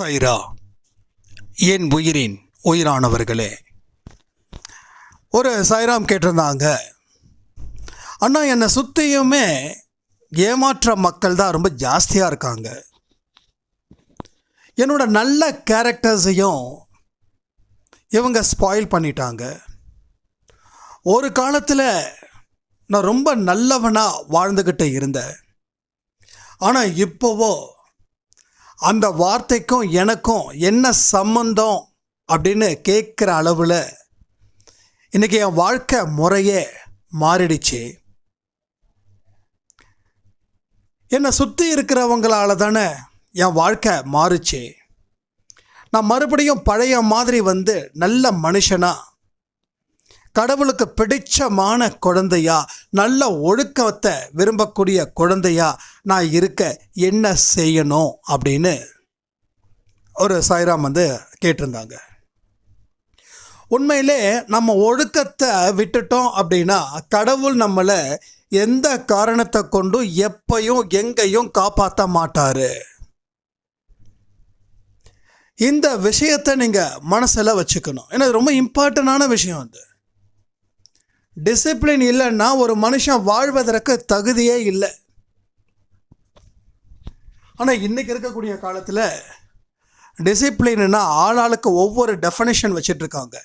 தைரா என் உயிரின் உயிரானவர்களே. ஒரு சாய்ராம் கேட்டிருந்தாங்க. அண்ணா என்னை சுற்றியுமே ஏமாற்ற மக்கள் தான் ரொம்ப ஜாஸ்தியாக இருக்காங்க. என்னோட நல்ல கேரக்டர்ஸையும் இவங்க ஸ்பாயில் பண்ணிட்டாங்க. ஒரு காலத்தில் நான் ரொம்ப நல்லவனாக வாழ்ந்துக்கிட்டு இருந்தேன். ஆனால் இப்போவோ அந்த வார்த்தைக்கும் எனக்கும் என்ன சம்மந்தம் அப்படின்னு கேட்குற அளவில் இன்றைக்கி என் வாழ்க்கை முறையே மாறிடுச்சு. என்னை சுற்றி இருக்கிறவங்களால தானே என் வாழ்க்கை மாறுச்சு. நான் மறுபடியும் பழைய மாதிரி வந்து நல்ல மனுஷனாக கடவுளுக்கு பிடிச்சமான குழந்தையா நல்ல ஒழுக்கத்தை விரும்பக்கூடிய குழந்தையா நான் இருக்க என்ன செய்யணும் அப்படின்னு ஒரு சாய்ராம் வந்து கேட்டிருந்தாங்க. உண்மையிலே நம்ம ஒழுக்கத்தை விட்டுட்டோம் அப்படின்னா கடவுள் நம்மளை எந்த காரணத்தை கொண்டும் எப்பையும் எங்கேயும் காப்பாற்ற மாட்டார். இந்த விஷயத்தை நீங்கள் மனசில் வச்சுக்கணும். ஏன்னா ரொம்ப இம்பார்ட்டண்டான விஷயம் அது. டிசிப்ளின் இல்லைன்னா ஒரு மனுஷன் வாழ்வதற்கு தகுதியே இல்லை. ஆனால் இன்றைக்கி இருக்கக்கூடிய காலத்தில் டிசிப்ளின்னா ஆளாளுக்கு ஒவ்வொரு டெஃபனிஷன் வச்சிட்ருக்காங்க.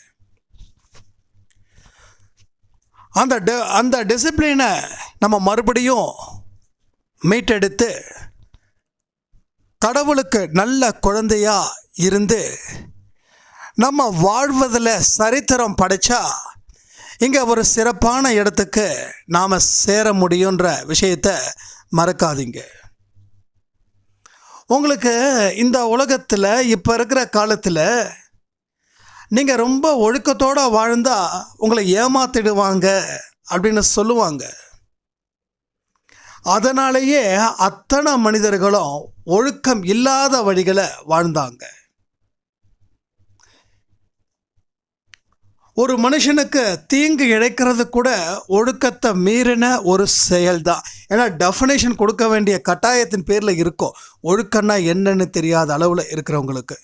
அந்த டெ அந்த டிசிப்ளினை நம்ம மறுபடியும் மீட்டெடுத்து கடவுளுக்கு நல்ல குழந்தையாக இருந்து நம்ம வாழ்வதில் சரித்திரம் படைச்சா இங்கே ஒரு சிறப்பான இடத்துக்கு நாம் சேர முடியுன்ற விஷயத்தை மறக்காதீங்க. உங்களுக்கு இந்த உலகத்தில் இப்போ இருக்கிற காலத்தில் நீங்கள் ரொம்ப ஒழுக்கத்தோடு வாழ்ந்தால் உங்களை ஏமாத்திடுவாங்க அப்படின்னு சொல்லுவாங்க. அதனாலேயே அத்தனை மனிதர்களும் ஒழுக்கம் இல்லாத வழிகளை வாழ்ந்தாங்க. ஒரு மனுஷனுக்கு தீங்கு இழைக்கிறது கூட ஒழுக்கத்தை மீறின ஒரு செயல்தான். ஏன்னா டெஃபனேஷன் கொடுக்க வேண்டிய கட்டாயத்தின் பேரில் இருக்கும். ஒழுக்கம்னா என்னன்னு தெரியாத அளவில் இருக்கிறவங்களுக்கு.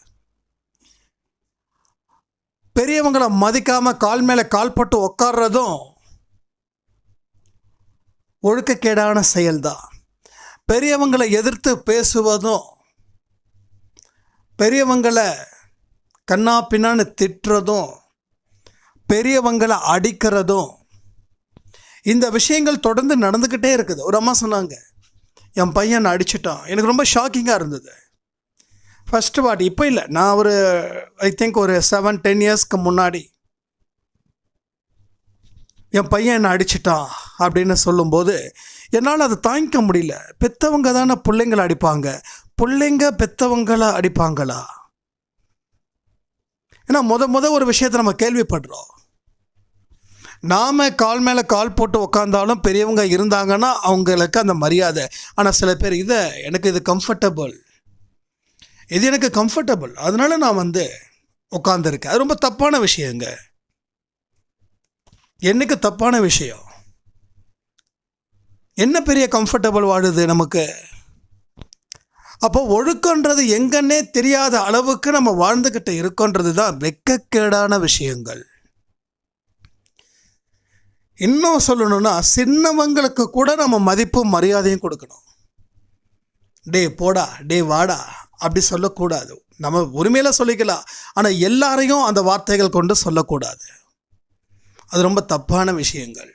பெரியவங்களை மதிக்காமல் கால் மேலே கால் பட்டு உக்காடுறதும் ஒழுக்கக்கேடான செயல்தான். பெரியவங்களை எதிர்த்து பேசுவதும் பெரியவங்களை கண்ணா பின்னான்னு திட்டுறதும் பெரியவங்களை அடிக்கிறதும் இந்த விஷயங்கள் தொடர்ந்து நடந்துக்கிட்டே இருக்குது. ஒரு அம்மா சொன்னாங்க என் பையன் அடிச்சிட்டான். எனக்கு ரொம்ப ஷாக்கிங்காக இருந்தது. ஃபஸ்ட்டு வாட்டி இப்போ இல்லை. நான் ஒரு ஐ திங்க் ஒரு செவன் டென் இயர்ஸ்க்கு முன்னாடி என் பையன் என்னை அடிச்சிட்டான் அப்படின்னு சொல்லும்போது என்னால் அதை தாங்கிக்க முடியல. பெத்தவங்க தானே பிள்ளைங்களை அடிப்பாங்க. பிள்ளைங்க பெத்தவங்களை அடிப்பாங்களா? ஏன்னா முத முத ஒரு விஷயத்தை நம்ம கேள்விப்படுறோம். நாம் கால் மேலே கால் போட்டு உக்காந்தாலும் பெரியவங்க இருந்தாங்கன்னா அவங்களுக்கு அந்த மரியாதை. ஆனால் சில பேர் இதை எனக்கு இது கம்ஃபர்டபுள் இது எனக்கு கம்ஃபர்டபுள் அதனால நான் வந்து உட்காந்துருக்கேன் அது ரொம்ப தப்பான விஷயங்க. என்னைக்கு தப்பான விஷயம்? என்ன பெரிய கம்ஃபர்டபுள் வாழுது நமக்கு? அப்போ ஒழுக்கன்றது எங்கன்னே தெரியாத அளவுக்கு நம்ம வாழ்ந்துக்கிட்டு இருக்கோன்றது தான் வெக்கக்கேடான விஷயங்கள். இன்னும் சொல்லணும்னா சின்னவங்களுக்கு கூட நம்ம மதிப்பும் மரியாதையும் கொடுக்கணும். டே போடா டே வாடா அப்படி சொல்லக்கூடாது. நம்ம உரிமையில் சொல்லிக்கலாம். ஆனால் எல்லாரையும் அந்த வார்த்தைகள் கொண்டு சொல்லக்கூடாது. அது ரொம்ப தப்பான விஷயங்கள்.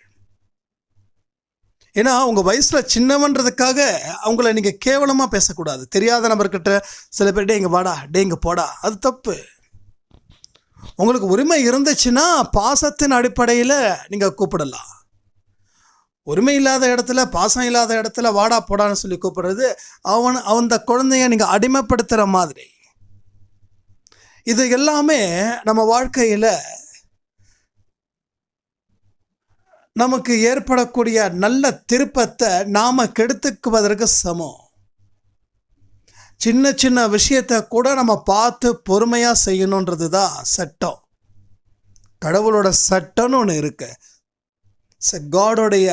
ஏன்னா உங்கள் வயசில் சின்னவன்றதுக்காக அவங்கள நீங்கள் கேவலமாக பேசக்கூடாது. தெரியாத நபர்கிட்ட சில பேர் டே இங்கே வாடா டே இங்கே போடா. அது தப்பு. உங்களுக்கு உரிமை இருந்துச்சுன்னா பாசத்தின் அடிப்படையில் நீங்கள் கூப்பிடலாம். உரிமை இல்லாத இடத்துல பாசம் இல்லாத இடத்துல வாடா போடான்னு சொல்லி கூப்பிடுறது அவன் அந்த குழந்தைய நீங்கள் அடிமைப்படுத்துகிற மாதிரி. இது எல்லாமே நம்ம வாழ்க்கையில் நமக்கு ஏற்படக்கூடிய நல்ல திருப்பத்தை நாம் கெடுத்துக்குவதற்கு சமம். சின்ன சின்ன விஷயத்தை கூட நம்ம பார்த்து பொறுமையாக செய்யணுன்றது தான் சட்டம். கடவுளோட சட்டம்னு ஒன்று இருக்கு. காடோடைய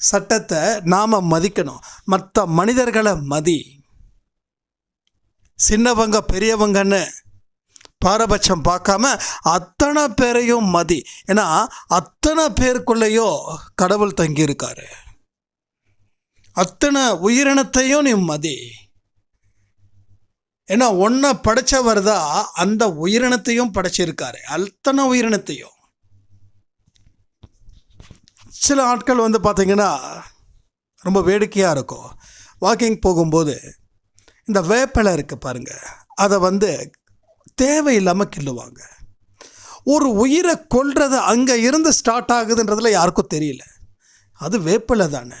சட்டத்தை நாம் மதிக்கணும். மற்ற மனிதர்களை மதி. சின்னவங்க பெரியவங்கன்னு பாரபட்சம் பார்க்காம அத்தனை பேரையும் மதி. ஏன்னா அத்தனை பேருக்குள்ளேயோ கடவுள் தங்கியிருக்காரு. அத்தனை உயிரினத்தையும் நீ மதி. ஏன்னா ஒன்றை படைச்சவர் தான் அந்த உயிரினத்தையும் படைச்சிருக்காரு. அத்தனை உயிரினத்தையும். சில ஆட்கள் வந்து பார்த்தீங்கன்னா ரொம்ப வேடிக்கையாக இருக்கும். வாக்கிங் போகும்போது இந்த வேப்பிலை இருக்குது பாருங்கள் அதை வந்து தேவையில்லாமல் கிள்ளுவாங்க. ஒரு உயிரை கொல்றது அங்கே இருந்து ஸ்டார்ட் ஆகுதுன்றதுல யாருக்கும் தெரியல. அது வேப்பிலை தானே.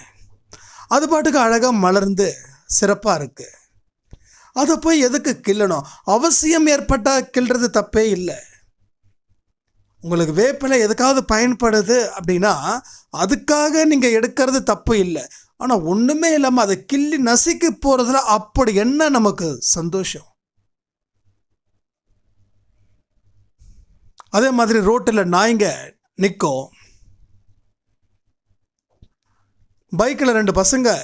அது பாட்டுக்கு அழகாக மலர்ந்து சிறப்பாக இருக்குது அதை போய் எதுக்கு கிள்ளணும்? அவசியம் ஏற்பட்டால் கிள்றது தப்பே இல்லை. உங்களுக்கு வேப்பிலை எதுக்காவது பயன்படுது அப்படின்னா அதுக்காக நீங்கள் எடுக்கிறது தப்பு இல்லை. ஆனால் ஒன்றுமே இல்லாமல் அதை கிள்ளி நசுக்கி போகிறதுல அப்படி என்ன நமக்கு சந்தோஷம்? அதே மாதிரி ரோட்டில் நாய்ங்க நிற்கும் பைக்கில் ரெண்டு பசங்க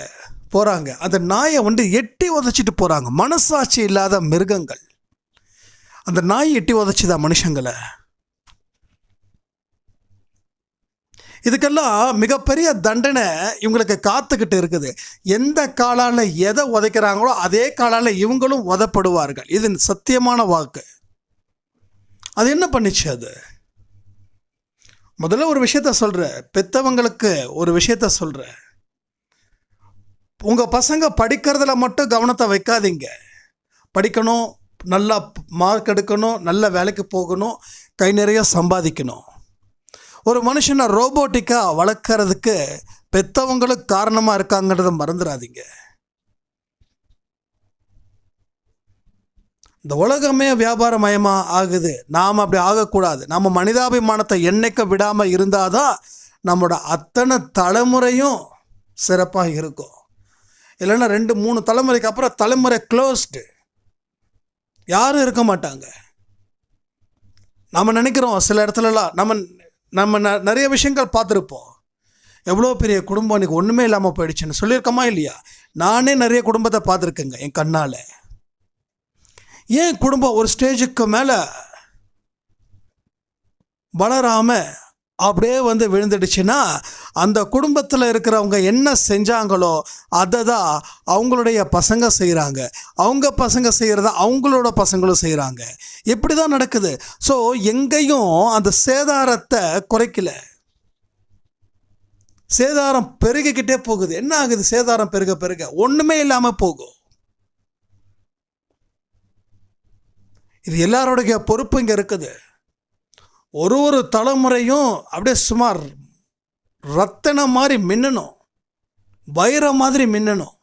போகிறாங்க அந்த நாயை வந்து எட்டி உதச்சிட்டு போகிறாங்க மனசாட்சி இல்லாத மிருகங்கள். அந்த நாய் எட்டி உதச்சிதா மனுஷங்களை. இதுக்கெல்லாம் மிகப்பெரிய தண்டனை இவங்களுக்கு காத்துக்கிட்டு இருக்குது. எந்த காலால் எதை உதைக்கிறாங்களோ அதே காலால் இவங்களும் உதப்படுவார்கள். இது சத்தியமான வாக்கு. அது என்ன பண்ணிச்சு அது? முதல்ல ஒரு விஷயத்த சொல்கிற பெத்தவங்களுக்கு ஒரு விஷயத்த சொல்கிறேன் உங்கள் பசங்க படிக்கிறதுல மட்டும் கவனத்தை வைக்காதீங்க. படிக்கணும் நல்லா மார்க் எடுக்கணும் நல்ல வேலைக்கு போகணும் கை நிறைய சம்பாதிக்கணும். ஒரு மனுஷனை ரோபோட்டிக்காக வளர்க்குறதுக்கு பெற்றவங்களுக்கு காரணமாக இருக்காங்கன்றத மறந்துடாதீங்க. இந்த உலகமே வியாபாரமயமாக ஆகுது. நாம் அப்படி ஆகக்கூடாது. நம்ம மனிதாபிமானத்தை என்னைக்க விடாமல் இருந்தால் தான் நம்மளோட அத்தனை தலைமுறையும் சிறப்பாக இருக்கும். இல்லைன்னா ரெண்டு மூணு தலைமுறைக்கு அப்புறம் தலைமுறை க்ளோஸ்டு யாரும் இருக்க மாட்டாங்க. நம்ம நினைக்கிறோம் சில இடத்துலலாம் நம்ம நம்ம ந நிறைய விஷயங்கள் பார்த்துருப்போம். எவ்வளோ பெரிய குடும்பம் எனக்கு ஒன்றுமே இல்லாமல் போயிடுச்சுன்னு சொல்லியிருக்கோமா இல்லையா? நானே நிறைய குடும்பத்தை பார்த்துருக்கேங்க என் கண்ணால். ஏன் குடும்பம் ஒரு ஸ்டேஜுக்கு மேலே வளராமல் அப்படியே வந்து விழுந்துடுச்சுன்னா அந்த குடும்பத்தில் இருக்கிறவங்க என்ன செஞ்சாங்களோ அதை தான் அவங்களுடைய பசங்க செய்கிறாங்க அவங்க பசங்க செய்கிறத அவங்களோட பசங்களும் செய்கிறாங்க இப்படி தான் நடக்குது. ஸோ எங்கேயும் அந்த சேதாரத்தை குறைக்கல. சேதாரம் பெருகிக்கிட்டே போகுது. என்ன ஆகுது? சேதாரம் பெருக பெருக. ஒன்றுமே இல்லாமல் போகும். இது எல்லாரோடைய பொறுப்பு இங்கே இருக்குது. ஒரு ஒரு தலைமுறையும் அப்படியே சுமார் ரத்தன மாதிரி மின்னணும். வைரம் மாதிரி மின்னணும்.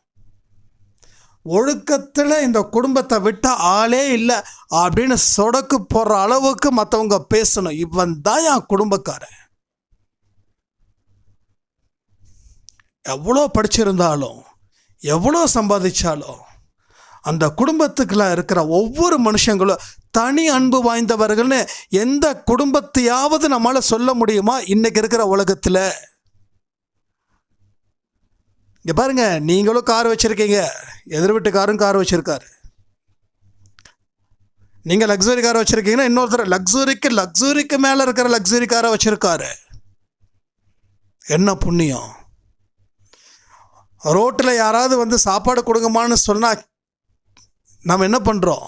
ஒழுக்கத்தில் இந்த குடும்பத்தை விட்ட ஆளே இல்லை அப்படின்னு சொடக்கு போடுற அளவுக்கு மற்றவங்க பேசணும். இவன் தான் என் குடும்பக்காரன். எவ்வளோ படிச்சிருந்தாலும் எவ்வளோ சம்பாதிச்சாலும் அந்த குடும்பத்துக்குள்ள இருக்கிற ஒவ்வொரு மனுஷங்களும் தனி அன்பு வாய்ந்தவர்கள்னு எந்த குடும்பத்தையாவது நம்மளால் சொல்ல முடியுமா? இன்றைக்கி இருக்கிற உலகத்தில். இங்கே பாருங்கள் நீங்களும் கார் வச்சுருக்கீங்க. எதிர் வீட்டுக்காரும் கார் வச்சுருக்காரு. நீங்கள் லக்ஸுரி கார் வச்சுருக்கீங்கன்னா இன்னொருத்தர் லக்ஸுரிக்கு லக்ஸுரிக்கு மேலே இருக்கிற லக்ஸுரி காரை வச்சுருக்காரு. என்ன புண்ணியம்? ரோட்டில் யாராவது வந்து சாப்பாடு கொடுங்கம்மான்னு சொன்னால் நாம் என்ன பண்ணுறோம்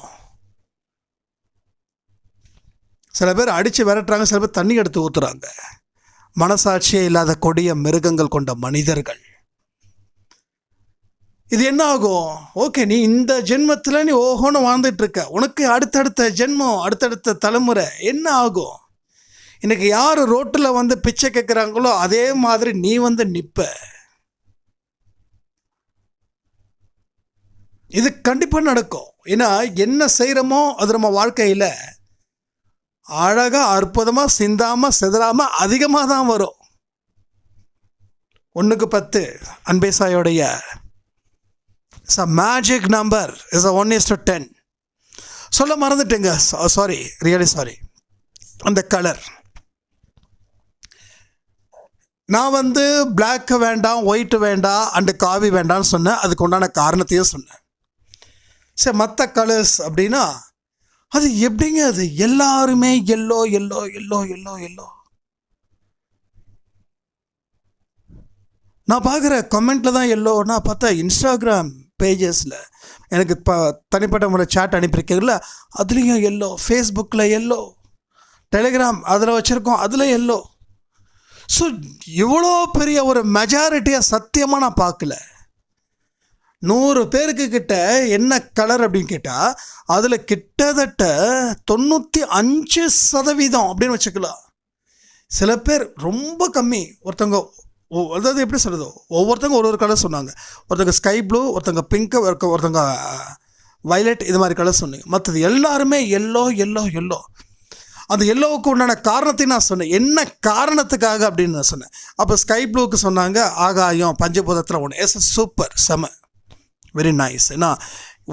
சில பேர் அடித்து விரட்டுறாங்க சில பேர் தண்ணி எடுத்து ஊற்றுறாங்க மனசாட்சியே இல்லாத கொடிய மிருகங்கள் கொண்ட மனிதர்கள். இது என்ன ஆகும்? ஓகே நீ இந்த ஜென்மத்தில் நீ ஓஹோன்னு வாழ்ந்துட்டுருக்க. உனக்கு அடுத்தடுத்த ஜென்மம் அடுத்தடுத்த தலைமுறை. என்ன ஆகும்? இன்றைக்கி யார் ரோட்டில் வந்து பிச்சை கேட்குறாங்களோ அதே மாதிரி நீ வந்து நிற்ப இது கண்டிப்பாக நடக்கும். ஏன்னா என்ன செய்கிறோமோ அது நம்ம வாழ்க்கையில் அழகாக அற்புதமாக சிந்தாமல் செதறாமல் அதிகமாக தான் வரும். ஒன்றுக்கு பத்து அன்பேசாயோடைய it's a magic number is a one is to ten சொல்ல மறந்துட்டேங்க. சாரி ரியலி சாரி அந்த கலர் நான் வந்து பிளாக் வேண்டாம் ஒயிட் வேண்டாம் அண்டு காவி வேண்டாம்னு சொன்னேன். அதுக்கு உண்டான காரணத்தையும் சொன்னேன். சரி மற்ற கலர்ஸ் அப்படின்னா அது எப்படிங்க அது? எல்லாருமே yellow yellow yellow yellow yellow நான் பார்க்குற கமெண்ட்டில் தான் எல்லோன்னா பார்த்தா இன்ஸ்டாகிராம் பேஜஸில் எனக்கு இப்போ தனிப்பட்ட முறை சேட் அனுப்பியிருக்கீங்கள அதுலேயும் எல்லோ ஃபேஸ்புக்கில் எல்லோ டெலிகிராம் அதில் வச்சுருக்கோம் அதில் எல்லோ ஸோ இவ்வளோ பெரிய ஒரு மெஜாரிட்டியாக சத்தியமாக நான் பார்க்கல. நூறு பேருக்கு கிட்ட என்ன கலர் அப்படின்னு கேட்டால் அதில் கிட்டத்தட்ட தொண்ணூற்றி அஞ்சு சதவீதம் அப்படின்னு வச்சுக்கலாம். சில பேர் ரொம்ப கம்மி. ஒருத்தவங்க அதாவது எப்படி சொல்கிறது ஒவ்வொருத்தவங்க ஒரு ஒரு கலர் சொன்னாங்க. ஒருத்தங்க ஸ்கை ப்ளூ ஒருத்தங்க பிங்க்கு ஒருத்தங்க வைலட் இது மாதிரி கலர் சொன்னீங்க. மற்றது எல்லாருமே எல்லோ எல்லோ எல்லோ அந்த எல்லோவுக்கு உண்டான காரணத்தையும் நான் சொன்னேன். என்ன காரணத்துக்காக அப்படின்னு நான் சொன்னேன். அப்போ ஸ்கை ப்ளூவுக்கு சொன்னாங்க ஆகாயம் பஞ்சபூதத்தில் ஒன்று எஸ் சூப்பர் செம. வெரி நைஸ் ஏன்னா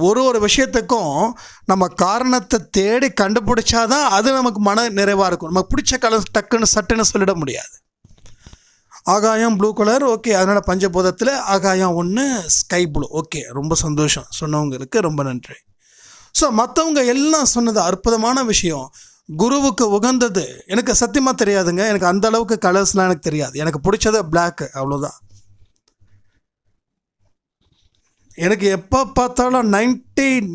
ஒரு ஒரு விஷயத்துக்கும் நம்ம காரணத்தை தேடி கண்டுபிடிச்சாதான் அது நமக்கு மன நிறைவாக இருக்கும். நமக்கு பிடிச்ச கலர் டக்குன்னு சட்டுன்னு சொல்லிட முடியாது. ஆகாயம் ப்ளூ கலர் ஓகே அதனால் பஞ்சபூதத்தில் ஆகாயம் ஒன்று ஸ்கை ப்ளூ ஓகே ரொம்ப சந்தோஷம். சொன்னவங்களுக்கு ரொம்ப நன்றி. ஸோ மற்றவங்க எல்லாம் சொன்னது அற்புதமான விஷயம். குருவுக்கு உகந்தது. எனக்கு சத்தியமாக தெரியாதுங்க. எனக்கு அந்த அளவுக்கு கலர்ஸ்லாம் எனக்கு தெரியாது. எனக்கு பிடிச்சது பிளாக்கு அவ்வளோதான் எனக்கு எப்போ பார்த்தாலும் நைன்டீன்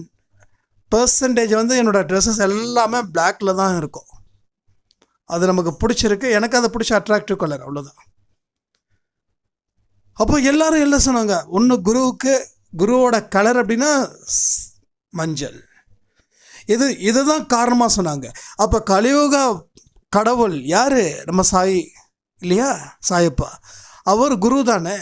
பர்சன்டேஜ் வந்து என்னோடய ட்ரெஸ்ஸஸ் எல்லாமே பிளாக்கில் தான் இருக்கும். அது நமக்கு பிடிச்சிருக்கு. எனக்கு அதை பிடிச்ச அட்ராக்டிவ் கலர் அவ்வளோதான் அப்போ எல்லாரும் என்ன சொன்னாங்க? ஒன்று குருவுக்கு குருவோட கலர் அப்படின்னா மஞ்சள். இது இதுதான் காரணமாக சொன்னாங்க. அப்போ கலியுக கடவுள் யார்? நம்ம சாய் இல்லையா? சாயப்பா. அவர் குரு தானே.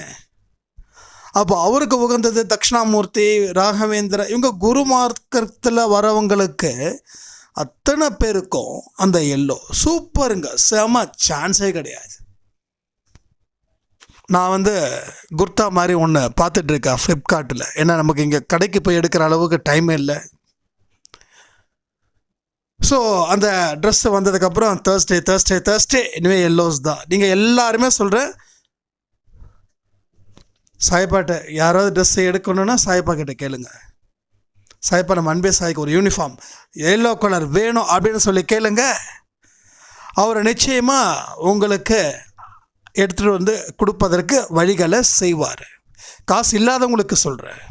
அப்போ அவருக்கு உகந்தது தக்ஷணாமூர்த்தி ராகவேந்திர. இவங்க குரு மார்க்கத்தில் வரவங்களுக்கு அத்தனை பேருக்கும் அந்த எல்லோ. சூப்பருங்க. செம சான்ஸே கிடையாது. நான் வந்து குர்தா மாதிரி ஒன்று பார்த்துட்டு இருக்கேன் ஃப்ளிப்கார்ட்டில் ஏன்னா நமக்கு இங்கே கடைக்கு போய் எடுக்கிற அளவுக்கு டைம் இல்லை. ஸோ அந்த ட்ரெஸ்ஸு வந்ததுக்கப்புறம் தேர்ஸ்டே தேர்ஸ்டே தேர்ஸ்டே இனிமேல் எல்லோஸ் தான். நீங்கள் எல்லாருமே சொல்கிறேன் சாய்பாட்ட யாராவது ட்ரெஸ் எடுக்கணும்னா சாய்ப்பா கிட்ட கேளுங்க. சாய்ப்பா நம்ம அன்பே சாய்க்கு ஒரு யூனிஃபார்ம் எல்லோ கலர் வேணும் அப்படின்னு சொல்லி கேளுங்க. அவர் நிச்சயமாக உங்களுக்கு எடுத்துகிட்டு வந்து கொடுப்பதற்கு வழிகளை செய்வார். காசு இல்லாதவங்களுக்கு சொல்கிறேன்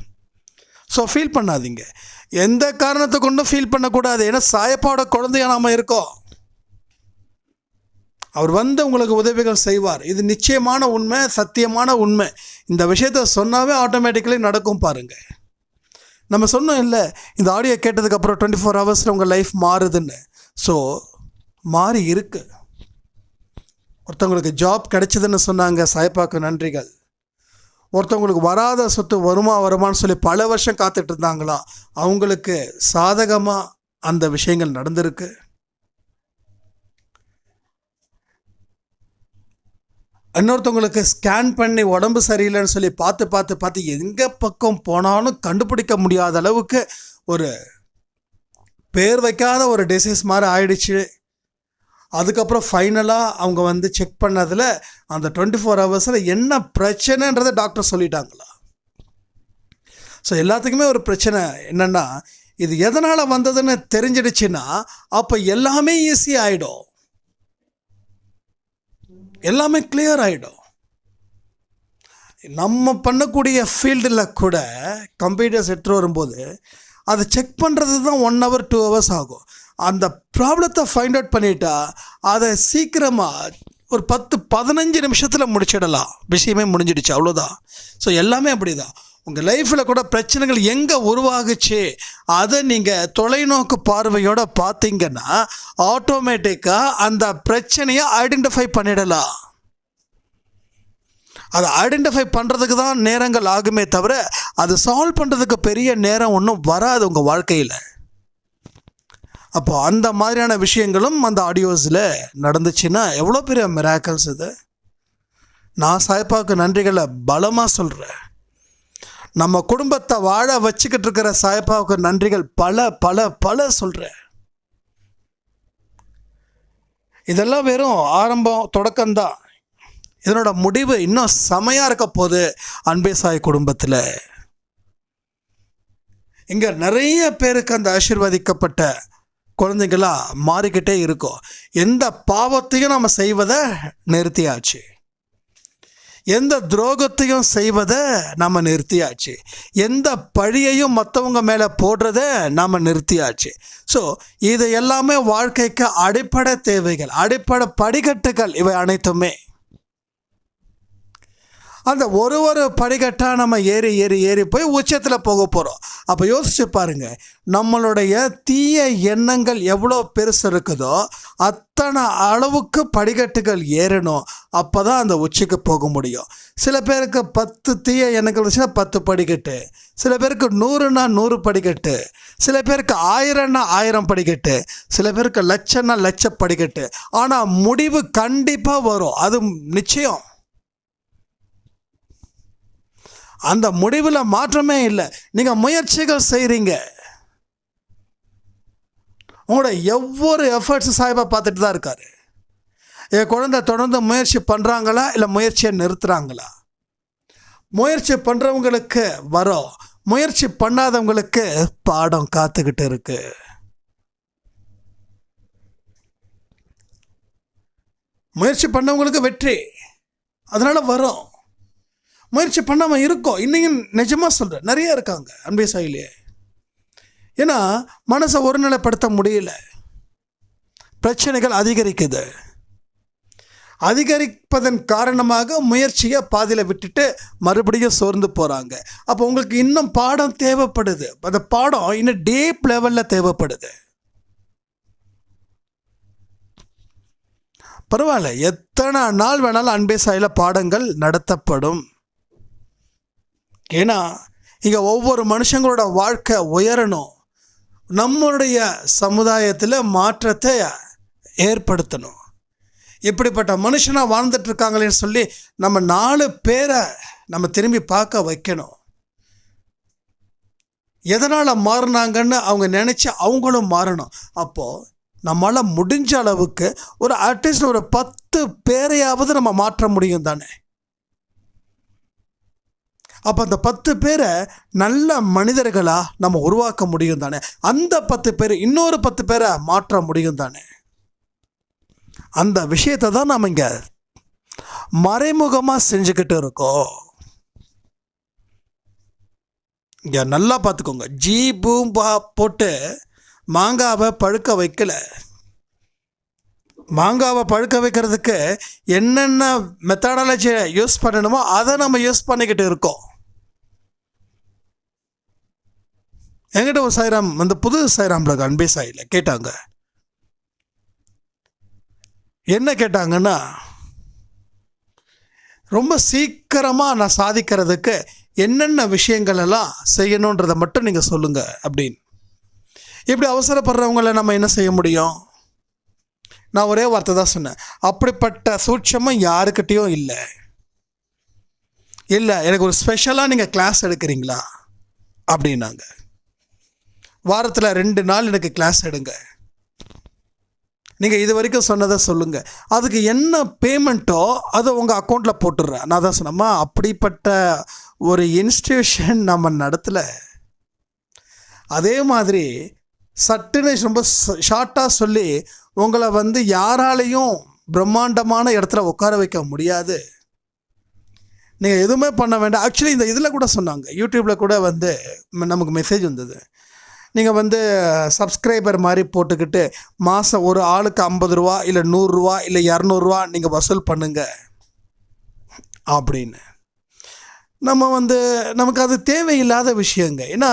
ஸோ ஃபீல் பண்ணாதீங்க. எந்த காரணத்தை கொண்டும் ஃபீல் பண்ணக்கூடாது. ஏன்னா சாயப்பாவோட குழந்தையா நாம் இருக்கோம். அவர் வந்து உங்களுக்கு உதவிகள் செய்வார். இது நிச்சயமான உண்மை சத்தியமான உண்மை. இந்த விஷயத்த சொன்னாவே ஆட்டோமேட்டிக்கலி நடக்கும் பாருங்க. நம்ம சொன்னோம் இல்லை இந்த ஆடியோ கேட்டதுக்கப்புறம் டுவெண்ட்டி ஃபோர் ஹவர்ஸில் உங்கள் லைஃப் மாறுதுன்னு. ஸோ மாறி இருக்குது ஒருத்தவங்களுக்கு ஜாப் கிடைச்சதுன்னு சொன்னாங்க சாய்ப்பாக்கு நன்றிகள். ஒருத்தவங்களுக்கு வராத சொத்து வருமா வருமான்னு சொல்லி பல வருஷம் காத்துட்டு இருந்தாங்களா? அவங்களுக்கு சாதகமாக அந்த விஷயங்கள் நடந்திருக்கு. இன்னொருத்தவங்களுக்கு ஸ்கேன் பண்ணி உடம்பு சரியில்லைன்னு சொல்லி பார்த்து பார்த்து பார்த்து எங்கே பக்கம் போனாலும் கண்டுபிடிக்க முடியாத அளவுக்கு ஒரு பேர் வைக்காத ஒரு டிசீஸ் மாதிரி ஆயிடுச்சு. அதுக்கப்புறம் ஃபைனலாக அவங்க வந்து செக் பண்ணதில் அந்த டுவெண்ட்டி ஃபோர் ஹவர்ஸில் என்ன பிரச்சனைன்றதை டாக்டர் சொல்லிட்டாங்களா? ஸோ எல்லாத்துக்குமே ஒரு பிரச்சனை என்னென்னா இது எதனால் வந்ததுன்னு தெரிஞ்சிடுச்சுன்னா அப்போ எல்லாமே ஈஸி ஆகிடும் எல்லாமே கிளியர் ஆகிடும் நம்ம பண்ணக்கூடிய ஃபீல்டில் கூட கம்ப்யூட்டர்ஸ் எடுத்துகிட்டு வரும்போது அதை செக் பண்ணுறது தான் ஒன் ஹவர் டூ ஹவர்ஸ் ஆகும். அந்த ப்ராப்ளத்தை ஃபைண்ட் அவுட் பண்ணிட்டா அதை சீக்கிரமாக ஒரு பத்து பதினஞ்சு நிமிஷத்தில் முடிச்சிடலாம். விஷயமே முடிஞ்சிடுச்சு அவ்வளோதான் ஸோ எல்லாமே அப்படி தான் உங்கள் லைஃப்பில் கூட பிரச்சனைகள் எங்கே உருவாகுச்சு? அதை நீங்கள் தொலைநோக்கு பார்வையோடு பார்த்தீங்கன்னா ஆட்டோமேட்டிக்காக அந்த பிரச்சனையை ஐடென்டிஃபை பண்ணிடலாம். அதை ஐடென்டிஃபை பண்ணுறதுக்கு தான் நேரங்கள் ஆகுமே தவிர அதை சால்வ் பண்ணுறதுக்கு பெரிய நேரம் ஒன்றும் வராது உங்கள் வாழ்க்கையில். அப்போ அந்த மாதிரியான விஷயங்களும் அந்த ஆடியோஸில் நடந்துச்சுன்னா எவ்வளோ பெரிய மிராக்கல்ஸ் இது? நான் சாய்ப்பாவுக்கு நன்றிகளை பலமாக சொல்கிறேன் நம்ம குடும்பத்தை வாழ வச்சுக்கிட்டு இருக்கிற சாய்ப்பாவுக்கு நன்றிகள் பல பல பல சொல்கிறேன் இதெல்லாம் வெறும் ஆரம்பம் தொடக்கம்தான். இதனோட முடிவு இன்னும் செமையாக இருக்க போது அன்பே சாய் குடும்பத்தில். இங்கே நிறைய பேருக்கு அந்த ஆசீர்வதிக்கப்பட்ட குழந்தைங்களா மாறிக்கிட்டே இருக்கோம். எந்த பாவத்தையும் நம்ம செய்வதை நிறுத்தியாச்சு. எந்த துரோகத்தையும் செய்வதை நம்ம நிறுத்தியாச்சு. எந்த பழியையும் மற்றவங்க மேலே போடுறத நாம் நிறுத்தியாச்சு. ஸோ இது எல்லாமே வாழ்க்கைக்கு அடிப்படை தேவைகள் அடிப்படை படிக்கட்டுகள் இவை அனைத்துமே. அந்த ஒரு ஒரு படிக்கட்டாக நம்ம ஏறி ஏறி ஏறி போய் உச்சத்தில் போக போகிறோம் அப்போ யோசிச்சு பாருங்க நம்மளுடைய தீய எண்ணங்கள் எவ்வளோ பெருசு இருக்குதோ அத்தனை அளவுக்கு படிக்கட்டுகள் ஏறணும். அப்போ தான் அந்த உச்சிக்கு போக முடியும். சில பேருக்கு பத்து தீய எண்ணங்கள் வச்சுன்னா பத்து படிக்கட்டு. சில பேருக்கு நூறுனா நூறு படிக்கட்டு. சில பேருக்கு ஆயிரம்னா ஆயிரம் படிக்கட்டு. சில பேருக்கு லட்சம்னா லட்ச படிக்கட்டு. ஆனால் முடிவு கண்டிப்பாக வரும். அது நிச்சயம். அந்த முடிவில் மாற்றமே இல்லை. நீங்கள் முயற்சிகள் செய்கிறீங்க உங்களோட எவ்வொரு எஃபர்ட்ஸும் சாய்பாக பார்த்துட்டு தான் இருக்கார். என் குழந்தை தொடர்ந்து முயற்சி பண்ணுறாங்களா இல்லை முயற்சியை நிறுத்துகிறாங்களா முயற்சி பண்ணுறவங்களுக்கு வரும். முயற்சி பண்ணாதவங்களுக்கு பாடம் காத்துக்கிட்டு இருக்கு. முயற்சி பண்ணவங்களுக்கு வெற்றி. அதனால் வரும். முயற்சி பண்ணாமல் இருக்கோம் இன்னையும் நிஜமாக சொல்கிறேன் நிறைய இருக்காங்க அன்பே சாயிலே. ஏன்னா மனசை ஒருநிலைப்படுத்த முடியல. பிரச்சனைகள் அதிகரிக்குது. அதிகரிப்பதன் காரணமாக முயற்சியை பாதியில் விட்டுட்டு மறுபடியும் சோர்ந்து போகிறாங்க அப்போ உங்களுக்கு இன்னும் பாடம் தேவைப்படுது. அந்த பாடம் இன்னும் டீப் லெவலில் தேவைப்படுது. பரவாயில்ல. எத்தனை நாள் வேணாலும் அன்பே சாயில் பாடங்கள் நடத்தப்படும். ஏன்னா இங்கே ஒவ்வொரு மனுஷங்களோட வாழ்க்கை உயரணும். நம்மளுடைய சமுதாயத்தில் மாற்றத்தை ஏற்படுத்தணும். இப்படிப்பட்ட மனுஷனாக வாழ்ந்துட்டுருக்காங்களேன்னு சொல்லி நம்ம நாலு பேரை நம்ம திரும்பி பார்க்க வைக்கணும். எதனால் மாறினாங்கன்னு அவங்க நினச்சி அவங்களும் மாறணும். அப்போது நம்மளால் முடிஞ்ச அளவுக்கு ஒரு அட்லீஸ்ட் ஒரு பத்து பேரையாவது நம்ம மாற்ற முடியும் தானே? அப்போ அந்த பத்து பேரை நல்ல மனிதர்களாக நம்ம உருவாக்க முடியும் தானே? அந்த பத்து பேர் இன்னொரு பத்து பேரை மாற்ற முடியும் தானே? அந்த விஷயத்தை தான் நம்ம இங்கே மறைமுகமாக செஞ்சுக்கிட்டு இருக்கோம். இங்கே நல்லா பார்த்துக்கோங்க. ஜீ பூம்பா போட்டு மாங்காவை பழுக்க வைக்கல. மாங்காவை பழுக்க வைக்கிறதுக்கு என்னென்ன மெத்தடாலஜியை யூஸ் பண்ணணுமோ அதை நம்ம யூஸ் பண்ணிக்கிட்டு இருக்கோம். என்கிட்ட ஒரு சாய்ராம் அந்த புது சாய்ராம்ல அன்பே சாயில் கேட்டாங்க. என்ன கேட்டாங்கன்னா ரொம்ப சீக்கிரமாக நான் சாதிக்கிறதுக்கு என்னென்ன விஷயங்கள் எல்லாம் செய்யணுன்றதை மட்டும் நீங்கள் சொல்லுங்கள் அப்படின்னு. இப்படி அவசரப்படுறவங்கள நம்ம என்ன செய்ய முடியும்? நான் ஒரே வார்த்தை தான் சொன்னேன். அப்படிப்பட்ட சூட்சமும் யாருக்கிட்டேயும் இல்லை. இல்லை எனக்கு ஒரு ஸ்பெஷலாக நீங்கள் கிளாஸ் எடுக்கிறீங்களா? அப்படின்னாங்க. வாரத்தில் ரெண்டு நாள் எனக்கு கிளாஸ் எடுங்க. நீங்கள் இது வரைக்கும் சொன்னதை சொல்லுங்கள் அதுக்கு என்ன பேமெண்ட்டோ அதை உங்கள் அக்கௌண்ட்டில் போட்டுடுறேன். நான் தான் சொன்னம்மா அப்படிப்பட்ட ஒரு இன்ஸ்டியூஷன் நம்ம நடத்தலை. அதே மாதிரி சட்டுன்னு ரொம்ப ஷார்ட்டாக சொல்லி உங்களை வந்து யாராலையும் பிரம்மாண்டமான இடத்துல உட்கார வைக்க முடியாது. நீங்கள் எதுவுமே பண்ண வேண்டாம். ஆக்சுவலி இந்த இதில் கூட சொன்னாங்க. யூடியூப்பில் கூட வந்து ம- நமக்கு மெசேஜ் வந்தது. நீங்கள் வந்து சப்ஸ்கிரைபர் மாதிரி போட்டுக்கிட்டு மாதம் ஒரு ஆளுக்கு ஐம்பது ரூபா இல்லை நூறுரூவா இல்லை இரநூறுவா நீங்கள் வசூல் பண்ணுங்க. அப்படின்னு. நம்ம வந்து நமக்கு அது தேவையில்லாத விஷயங்க. ஏன்னா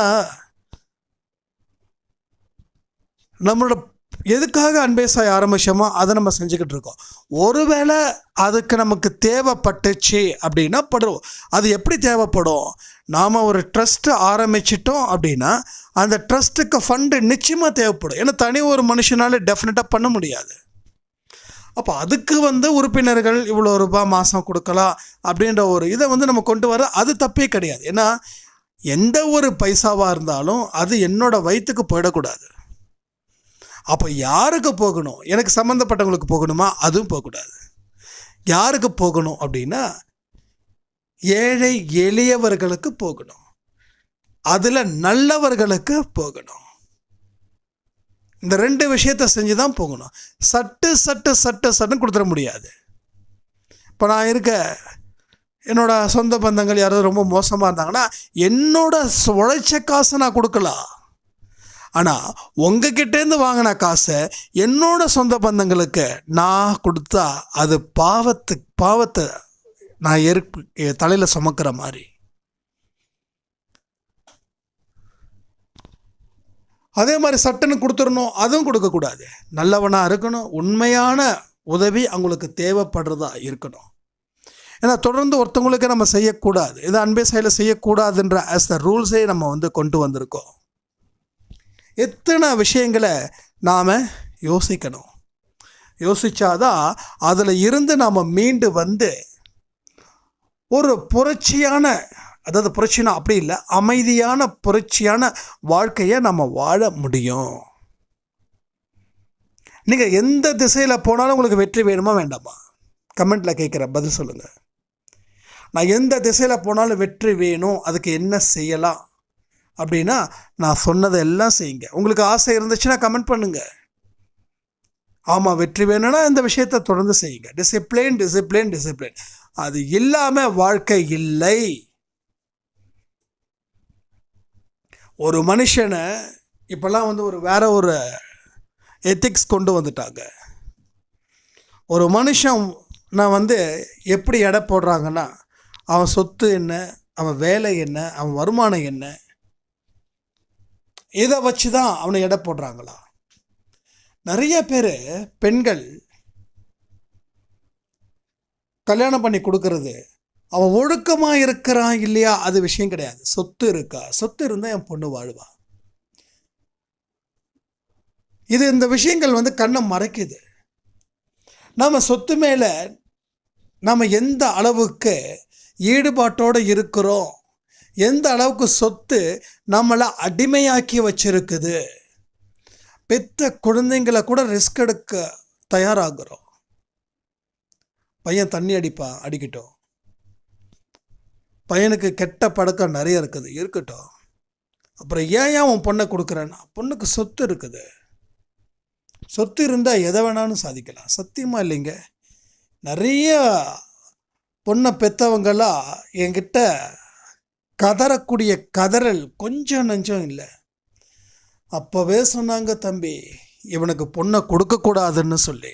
நம்மளோட எதுக்காக அன்பேசாய் ஆரம்பிச்சோமோ அதை நம்ம செஞ்சுக்கிட்டு இருக்கோம். ஒருவேளை அதுக்கு நமக்கு தேவைப்பட்டுச்சு அப்படின்னா படுவோம். அது எப்படி தேவைப்படும்? நாம் ஒரு ட்ரஸ்ட்டு ஆரம்பிச்சிட்டோம் அப்படின்னா அந்த ட்ரஸ்ட்டுக்கு ஃபண்டு நிச்சயமாக தேவைப்படும். ஏன்னா தனி ஒரு மனுஷனால டெஃபினட்டாக பண்ண முடியாது. அப்போ அதுக்கு வந்து உறுப்பினர்கள் இவ்வளோ ரூபாய் மாதம் கொடுக்கலாம் அப்படின்ற ஒரு இதை வந்து நம்ம கொண்டு வர அது தப்பே கிடையாது. ஏன்னா எந்த ஒரு பைசாவாக இருந்தாலும் அது என்னோட வயிற்றுக்கு போயிடக்கூடாது. அப்போ யாருக்கு போகணும்? எனக்கு சம்மந்தப்பட்டவங்களுக்கு போகணுமா? அதுவும் போகக்கூடாது. யாருக்கு போகணும் அப்படின்னா ஏழை எளியவர்களுக்கு போகணும். அதில் நல்லவர்களுக்கு போகணும். இந்த ரெண்டு விஷயத்த செஞ்சு தான் போகணும். சட்டு சட்டு சட்டு சட்டுன்னு கொடுத்துட முடியாது. இப்போ நான் இருக்க என்னோட சொந்த பந்தங்கள் யாராவது ரொம்ப மோசமாக இருந்தாங்கன்னா என்னோட உழைச்ச காசை நான் கொடுக்கலாம். ஆனால் உங்ககிட்டேருந்து வாங்கின காசை என்னோட சொந்த பந்தங்களுக்கு நான் கொடுத்தா அது பாவத்து பாவத்தை நான் எரு தலையில் சுமக்கிற மாதிரி அதே மாதிரி சட்டுன்னு கொடுத்துடணும் அதுவும் கொடுக்கக்கூடாது நல்லவனாக இருக்கணும் உண்மையான உதவி அவங்களுக்கு தேவைப்படுறதா இருக்கணும். ஏன்னா தொடர்ந்து ஒருத்தவங்களுக்கு நம்ம செய்யக்கூடாது. இது அன்பே செயலை செய்யக்கூடாதுன்ற ஆஸ் த ரூல்ஸே நம்ம வந்து கொண்டு வந்திருக்கோம். எத்தனை விஷயங்களை நாம் யோசிக்கணும்? யோசித்தாதான் அதில் இருந்து நாம் மீண்டு வந்து ஒரு புரட்சியான அதாவது புரட்சினா அப்படி இல்லை அமைதியான புரட்சியான வாழ்க்கையை நம்ம வாழ முடியும். நீங்கள் எந்த திசையில் போனாலும் உங்களுக்கு வெற்றி வேணுமா வேண்டாமா? கமெண்ட்டில் கேட்குற பதில் சொல்லுங்கள் நான் எந்த திசையில் போனாலும் வெற்றி வேணும் அதுக்கு என்ன செய்யலாம்? அப்படின்னா நான் சொன்னதை எல்லாம் செய்யுங்க. உங்களுக்கு ஆசை இருந்துச்சுன்னா கமெண்ட் பண்ணுங்கள் ஆமாம் வெற்றி வேணும்னா இந்த விஷயத்தை தொடர்ந்து செய்யுங்க. டிசிப்ளின் டிசிப்ளின் டிசிப்ளின் அது இல்லாமல் வாழ்க்கை இல்லை. ஒரு மனுஷனை இப்போல்லாம் வந்து ஒரு வேற ஒரு எத்திக்ஸ் கொண்டு வந்துட்டாங்க. ஒரு மனுஷன் நான் வந்து எப்படி எடை போடுறாங்கன்னா அவன் சொத்து என்ன அவன் வேலை என்ன அவன் வருமானம் என்ன இதை வச்சு தான் அவனை எடை போடுறாங்களா? நிறைய பேர் பெண்கள் கல்யாணம் பண்ணி கொடுக்கறது அவன் ஒழுக்கமாக இருக்கிறான் இல்லையா? அது விஷயம் கிடையாது. சொத்து இருக்கா? சொத்து இருந்தால் என் பொண்ணு வாழ்வா. இது இந்த விஷயங்கள் வந்து கண்ணை மறைக்குது. நாம் சொத்து மேலே நாம் எந்த அளவுக்கு ஈடுபாட்டோடு இருக்கிறோம் எந்த அளவுக்கு சொத்து நம்மளை அடிமையாக்கி வச்சிருக்குது? பெத்த குழந்தைங்களை கூட ரிஸ்க் எடுக்க தயாராகிறோம். பையன் தண்ணி அடிப்பான் அடிக்கட்டும். பையனுக்கு கெட்ட பழக்கம் நிறைய இருக்குது இருக்கட்டும். அப்புறம் ஏன் ஏன் உன் பொண்ணை கொடுக்குறேன்னா பொண்ணுக்கு சொத்து இருக்குது. சொத்து இருந்தால் எதை வேணாலும் சாதிக்கலாம். சத்தியமாக இல்லைங்க? நிறைய பொண்ணை பெற்றவங்களாம் என்கிட்ட கதறக்கூடிய கதறல் கொஞ்சம் நஞ்சம் இல்லை. அப்போவே சொன்னாங்க தம்பி இவனுக்கு பொண்ணை கொடுக்கக்கூடாதுன்னு சொல்லி.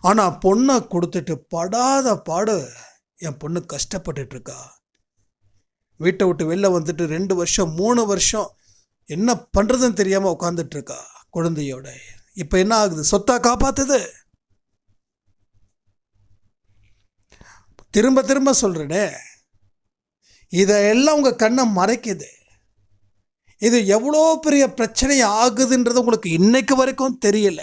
ஆனால் பொண்ணை கொடுத்துட்டு படாத பாடு என் பொண்ணு கஷ்டப்பட்டுட்டு இருக்கா. வீட்டை விட்டு வெளில வந்துட்டு ரெண்டு வருஷம் மூணு வருஷம் என்ன பண்ணுறதுன்னு தெரியாமல் உட்காந்துட்ருக்கா குழந்தையோட. இப்போ என்ன ஆகுது? சொத்தா காப்பாத்துது? திரும்ப திரும்ப சொல்கிறேனே இதையெல்லாம் உங்கள் கண்ணை மறைக்குது. இது எவ்வளோ பெரிய பிரச்சனை ஆகுதுன்றது உங்களுக்கு இன்னைக்கு வரைக்கும் தெரியல.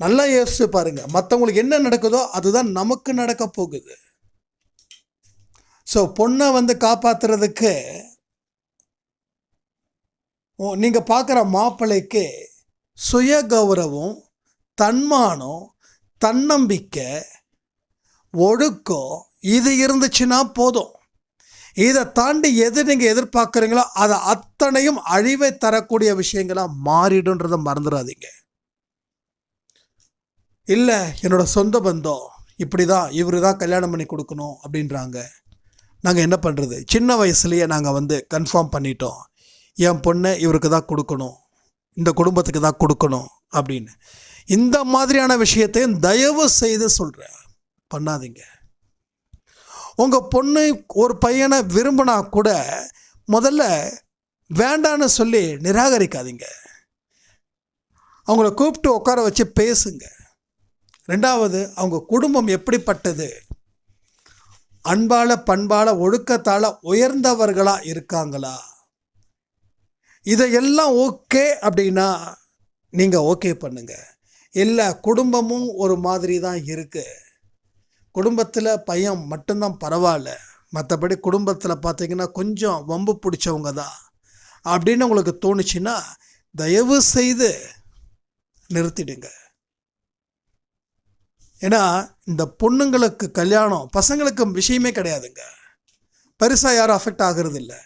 நல்லா யோசிச்சு பாருங்க. மற்றவங்களுக்கு என்ன நடக்குதோ அதுதான் நமக்கு நடக்க போகுது. ஸோ பொண்ணை வந்து காப்பாத்துறதுக்கு நீங்கள் பார்க்குற மாப்பிள்ளைக்கு சுய கௌரவம் தன்மானம் தன்னம்பிக்கை ஒழுக்கம் இது இருந்துச்சுன்னா போதும். இதை தாண்டி எது நீங்கள் எதிர்பார்க்குறீங்களோ அதை அத்தனையும் அழிவை தரக்கூடிய விஷயங்களாக மாறிடுன்றதை மறந்துடாதீங்க. இல்லை என்னோட சொந்த பந்தம் இப்படி தான் இவரு தான் கல்யாணம் பண்ணி கொடுக்கணும் அப்படின்றாங்க. நாங்கள் என்ன பண்ணுறது சின்ன வயசுலேயே நாங்கள் வந்து கன்ஃபார்ம் பண்ணிட்டோம். என் பொண்ணை இவருக்கு தான் கொடுக்கணும். இந்த குடும்பத்துக்கு தான் கொடுக்கணும் அப்படின்னு. இந்த மாதிரியான விஷயத்தையும் தயவு செய்து சொல்கிறேன் பண்ணாதீங்க. உங்கள் பொண்ணு ஒரு பையனை விரும்பினா கூட முதல்ல வேண்டான்னு சொல்லி நிராகரிக்காதீங்க. அவங்கள கூப்பிட்டு உட்கார வச்சு பேசுங்க. ரெண்டாவது அவங்க குடும்பம் எப்படிப்பட்டது? அன்பால பண்பால ஒழுக்கத்தால் உயர்ந்தவர்களாக இருக்காங்களா? இதையெல்லாம் ஓகே அப்படின்னா நீங்கள் ஓகே பண்ணுங்கள் இல்லை குடும்பமும் ஒரு மாதிரி தான் இருக்குது குடும்பத்தில் பையன் மட்டும்தான் பரவாயில்ல. மற்றபடி குடும்பத்தில் பார்த்தீங்கன்னா கொஞ்சம் வம்பு பிடிச்சவங்க தான் அப்படின்னு உங்களுக்கு தோணுச்சுன்னா தயவு செய்து நிறுத்திடுங்க. ஏன்னா இந்த பொண்ணுங்களுக்கு கல்யாணம் பசங்களுக்கு விஷயமே கிடையாதுங்க. பெருசாக யாரும் அஃபெக்ட் ஆகிறது இல்லை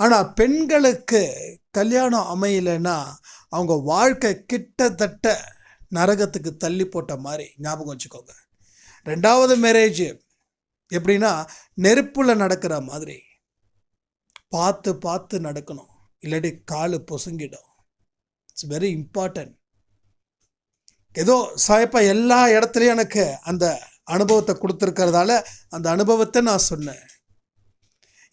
ஆனால் பெண்களுக்கு கல்யாணம் அமையலைன்னா அவங்க வாழ்க்கை கிட்டத்தட்ட நரகத்துக்கு தள்ளி போட்ட மாதிரி ஞாபகம் வச்சுக்கோங்க. ரெண்டாவது மேரேஜ் எப்படின்னா நெருப்பில் நடக்கிற மாதிரி. பார்த்து பார்த்து நடக்கணும். இல்லாட்டி காலு பொசுங்கிடும். இட்ஸ் வெரி இம்பார்ட்டன்ட் ஏதோ சாயப்பா எல்லா இடத்துலையும் எனக்கு அந்த அனுபவத்தை கொடுத்துருக்கறதால அந்த அனுபவத்தை நான் சொன்னேன்.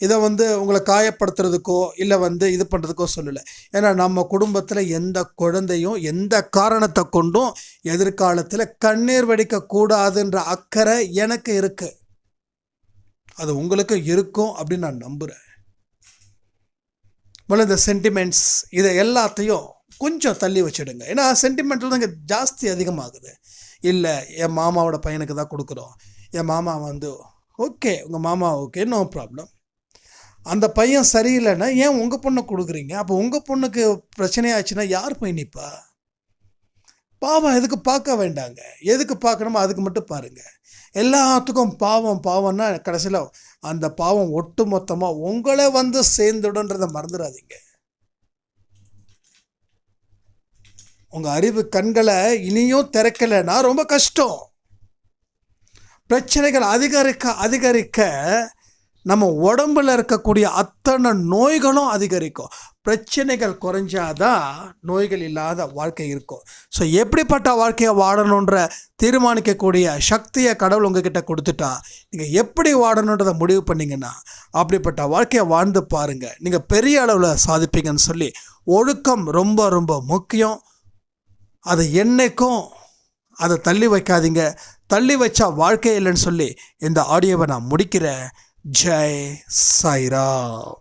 இதை வந்து உங்களை காயப்படுத்துறதுக்கோ இல்லை வந்து இது பண்ணுறதுக்கோ சொல்லலை. ஏன்னா நம்ம குடும்பத்தில் எந்த குழந்தையும் எந்த காரணத்தை கொண்டும் எதிர்காலத்தில் கண்ணீர் வடிக்கக்கூடாதுன்ற அக்கறை எனக்கு இருக்குது அது உங்களுக்கு இருக்கும் அப்படின்னு நான் நம்புகிறேன் முதல்ல இந்த சென்டிமெண்ட்ஸ் இதை எல்லாத்தையும் கொஞ்சம் தள்ளி வச்சுடுங்க. ஏன்னா சென்டிமெண்ட்டில் தான் இங்கே ஜாஸ்தி அதிகமாகுது. இல்லை என் மாமாவோட பையனுக்கு தான் கொடுக்குறோம். என் மாமா வந்து ஓகே உங்கள் மாமா ஓகே நோ ப்ராப்ளம் அந்த பையன் சரியில்லைன்னா ஏன் உங்கள் பொண்ணை கொடுக்குறீங்க? அப்போ உங்கள் பொண்ணுக்கு பிரச்சனையாச்சுன்னா யார் போய் நிற்பா பாவம் எதுக்கு பார்க்க வேண்டாங்க. எதுக்கு பார்க்கணுமோ அதுக்கு மட்டும் பாருங்கள் எல்லாத்துக்கும் பாவம் பாவம்னா கடைசியில் அந்த பாவம் ஒட்டு மொத்தமாக உங்களை வந்து சேர்ந்துடுன்றதை மறந்துடாதீங்க. உங்கள் அறிவு கண்களை இனியும் திறக்கலைன்னா ரொம்ப கஷ்டம். பிரச்சனைகள் அதிகரிக்க அதிகரிக்க நம்ம உடம்புல இருக்கக்கூடிய அத்தனை நோய்களும் அதிகரிக்கும். பிரச்சனைகள் குறைஞ்சாதான் நோய்கள் இல்லாத வாழ்க்கை இருக்கும். ஸோ எப்படிப்பட்ட வாழ்க்கையை வாழணுன்ற தீர்மானிக்கக்கூடிய சக்தியை கடவுள் உங்ககிட்ட கொடுத்துட்டா நீங்கள் எப்படி வாழணுன்றதை முடிவு பண்ணீங்கன்னா அப்படிப்பட்ட வாழ்க்கையை வாழ்ந்து பாருங்கள் நீங்கள் பெரிய அளவில் சாதிப்பீங்கன்னு சொல்லி ஒழுக்கம் ரொம்ப ரொம்ப முக்கியம். அது என்றைக்கும் அதை தள்ளி வைக்காதீங்க. தள்ளி வச்சா வாழ்க்கை இல்லைன்னு சொல்லி இந்த ஆடியோவை நான் முடிக்கிறேன். ஜெய் சாய்ராம்